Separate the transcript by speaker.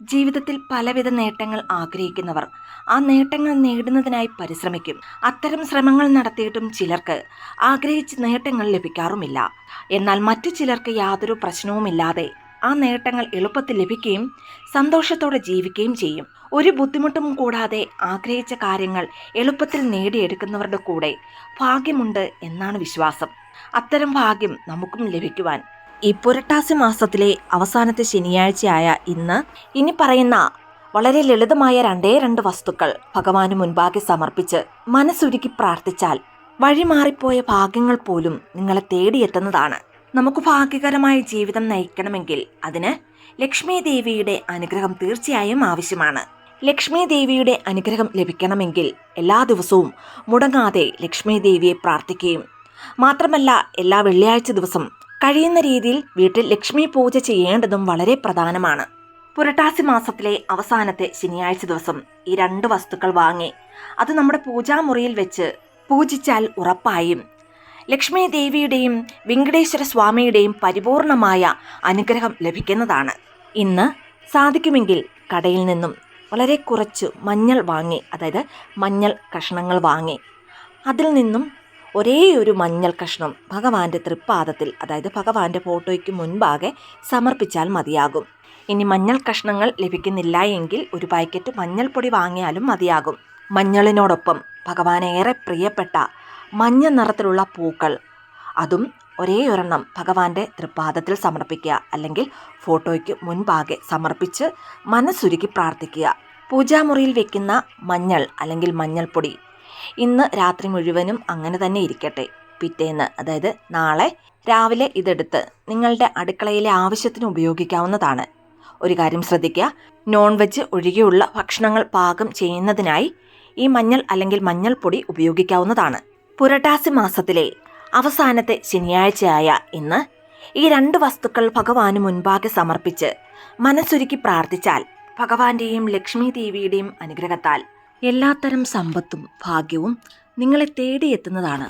Speaker 1: ജീവിതത്തിൽ പലവിധ നേട്ടങ്ങൾ ആഗ്രഹിക്കുന്നവർ. ആ നേട്ടങ്ങൾ നേടുന്നതിനായി പരിശ്രമിക്കും. അത്തരം ശ്രമങ്ങൾ നടത്തിയിട്ടും ചിലർക്ക് ആഗ്രഹിച്ച നേട്ടങ്ങൾ ലഭിക്കാറുമില്ല. എന്നാൽ മറ്റു ചിലർക്ക് യാതൊരു പ്രശ്നവുമില്ലാതെ ആ നേട്ടങ്ങൾ എളുപ്പത്തിൽ ലഭിക്കുകയും സന്തോഷത്തോടെ ജീവിക്കുകയും ചെയ്യും. ഒരു ബുദ്ധിമുട്ടും കൂടാതെ ആഗ്രഹിച്ച കാര്യങ്ങൾ എളുപ്പത്തിൽ നേടിയെടുക്കുന്നവരുടെ കൂടെ ഭാഗ്യമുണ്ട് എന്നാണ് വിശ്വാസം. അത്തരം ഭാഗ്യം നമുക്കും ലഭിക്കുവാൻ ഈ പുരട്ടാസി മാസത്തിലെ അവസാനത്തെ ശനിയാഴ്ചയായ ഇന്ന് ഇനി പറയുന്ന വളരെ ലളിതമായ രണ്ടേ രണ്ട് വസ്തുക്കൾ ഭഗവാന് മുൻപാകെ സമർപ്പിച്ച് മനസ്സുരുക്കി പ്രാർത്ഥിച്ചാൽ വഴിമാറിപ്പോയ ഭാഗ്യങ്ങൾ പോലും നിങ്ങളെ തേടിയെത്തുന്നതാണ്. നമുക്ക് ഭാഗ്യകരമായ ജീവിതം നയിക്കണമെങ്കിൽ അതിന് ലക്ഷ്മി ദേവിയുടെ അനുഗ്രഹം തീർച്ചയായും ആവശ്യമാണ്. ലക്ഷ്മി ദേവിയുടെ അനുഗ്രഹം ലഭിക്കണമെങ്കിൽ എല്ലാ ദിവസവും മുടങ്ങാതെ ലക്ഷ്മി ദേവിയെ പ്രാർത്ഥിക്കുകയും മാത്രമല്ല എല്ലാ വെള്ളിയാഴ്ച ദിവസം കഴിയുന്ന രീതിയിൽ വീട്ടിൽ ലക്ഷ്മി പൂജ ചെയ്യേണ്ടതും വളരെ പ്രധാനമാണ്. പുരട്ടാസി മാസത്തിലെ അവസാനത്തെ ശനിയാഴ്ച ദിവസം ഈ രണ്ട് വസ്തുക്കൾ വാങ്ങി അത് നമ്മുടെ പൂജാമുറിയിൽ വെച്ച് പൂജിച്ചാൽ ഉറപ്പായും. ലക്ഷ്മി ദേവിയുടെയും വെങ്കടേശ്വര സ്വാമിയുടെയും പരിപൂർണമായ അനുഗ്രഹം ലഭിക്കുന്നതാണ്. ഇന്ന് സാധിക്കുമെങ്കിൽ കടയിൽ നിന്നും വളരെ കുറച്ച് മഞ്ഞൾ വാങ്ങി അതായത് മഞ്ഞൾ കഷ്ണങ്ങൾ വാങ്ങി. അതിൽ നിന്നും ഒരേ ഒരു മഞ്ഞൾ കഷ്ണം ഭഗവാന്റെ തൃപ്പാദത്തിൽ അതായത് ഭഗവാന്റെ ഫോട്ടോയ്ക്ക് മുൻപാകെ സമർപ്പിച്ചാൽ മതിയാകും. ഇനി മഞ്ഞൾ കഷ്ണങ്ങൾ ലഭിക്കുന്നില്ല എങ്കിൽ ഒരു പാക്കറ്റ് മഞ്ഞൾപ്പൊടി വാങ്ങിയാലും മതിയാകും. മഞ്ഞളിനോടൊപ്പം ഭഗവാനേറെ പ്രിയപ്പെട്ട മഞ്ഞ നിറത്തിലുള്ള പൂക്കൾ അതും ഒരേ ഒരെണ്ണം ഭഗവാന്റെ തൃപ്പാദത്തിൽ സമർപ്പിക്കുക അല്ലെങ്കിൽ ഫോട്ടോയ്ക്ക് മുൻപാകെ സമർപ്പിച്ച് മനസ്സുരുക്കി പ്രാർത്ഥിക്കുക. പൂജാമുറിയിൽ വെക്കുന്ന മഞ്ഞൾ അല്ലെങ്കിൽ മഞ്ഞൾപ്പൊടി ഇന്ന് രാത്രി മുഴുവനും അങ്ങനെ തന്നെ ഇരിക്കട്ടെ. പിറ്റേന്ന് അതായത് നാളെ രാവിലെ ഇതെടുത്ത് നിങ്ങളുടെ അടുക്കളയിലെ ആവശ്യത്തിന് ഉപയോഗിക്കാവുന്നതാണ്. ഒരു കാര്യം ശ്രദ്ധിക്കുക നോൺ വെജ് ഒഴികെയുള്ള ഭക്ഷണങ്ങൾ പാകം ചെയ്യുന്നതിനായി ഈ മഞ്ഞൾ അല്ലെങ്കിൽ മഞ്ഞൾപ്പൊടി ഉപയോഗിക്കാവുന്നതാണ്. പുരട്ടാസി മാസത്തിലെ അവസാനത്തെ ശനിയാഴ്ചയായ ഇന്ന് ഈ രണ്ട് വസ്തുക്കൾ ഭഗവാന് മുൻപാകെ സമർപ്പിച്ച് മനസ്സൊരുക്കി പ്രാർത്ഥിച്ചാൽ ഭഗവാന്റെയും ലക്ഷ്മി ദേവിയുടെയും അനുഗ്രഹത്താൽ എല്ലാത്തരം സമ്പത്തും ഭാഗ്യവും നിങ്ങളെ തേടിയെത്തുന്നതാണ്.